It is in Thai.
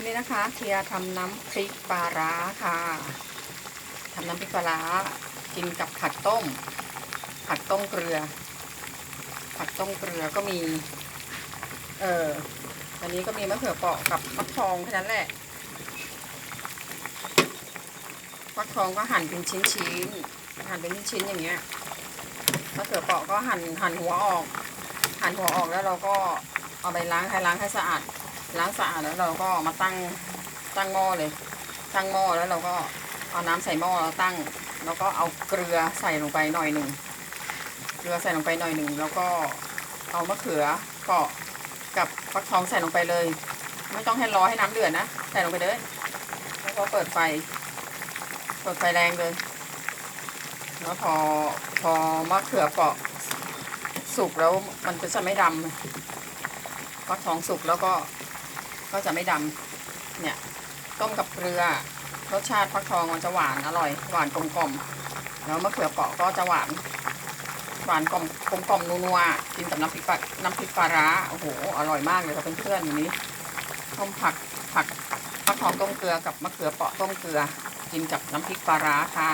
วันนี้นะคะเทียทำน้ำพริกปลาร้าค่ะทำน้ำพริกปลาร้ากินกับผักต้ม ผักต้มเกลือ ผักต้มเกลือก็มี เอออันนี้ก็มีมะเขือเปราะกับฟักทองแค่นั้นแหละฟักทองก็หั่นเป็นชิ้นๆหั่นเป็นชิ้นๆอย่างเงี้ยมะเขือเปราะก็หั่นหั่นหัวออก หั่นหัวออกแล้วเราก็เอาไปล้างให้ล้างให้สะอาด ล้างสะอาดแล้วเราก็มาตั้งตั้งหม้อเลย ตั้งหม้อแล้วเราก็เอาน้ำใส่หม้อแล้วตั้ง แล้วก็เอาเกลือใส่ลงไปหน่อยหนึ่งเกลือใส่ลงไปหน่อยหนึ่งแล้วก็เอามะเขือเปาะกับฟักทองใส่ลงไปเลย ไม่ต้องให้รอให้น้ำเดือดนะใส่ลงไปเลยแล้วก็เปิดไฟเปิดไฟแรงเลยแล้วพอพอมะเขือเปาะสุกแล้วมันก็จะไม่ดำฟักทองสุกแล้วก็ ก็จะไม่ดำเนี่ยต้มกับเกลือรสชาติฟักทองมันจะหวานอร่อย หวานกลมกลมแล้วมะเขือเปราะก็จะหวาน หวานกลมกลมกลมนัวๆกินกับน้ำพริกปลาน้ำพริกปลาร้าโอ้โหอร่อยมากเลยค่ะเพื่อนๆอย่างนี้ต้มผักผักฟักทองต้มเกลือกับมะเขือเปราะต้มเกลือ กินกับน้ำพริกปลาร้าค่ะ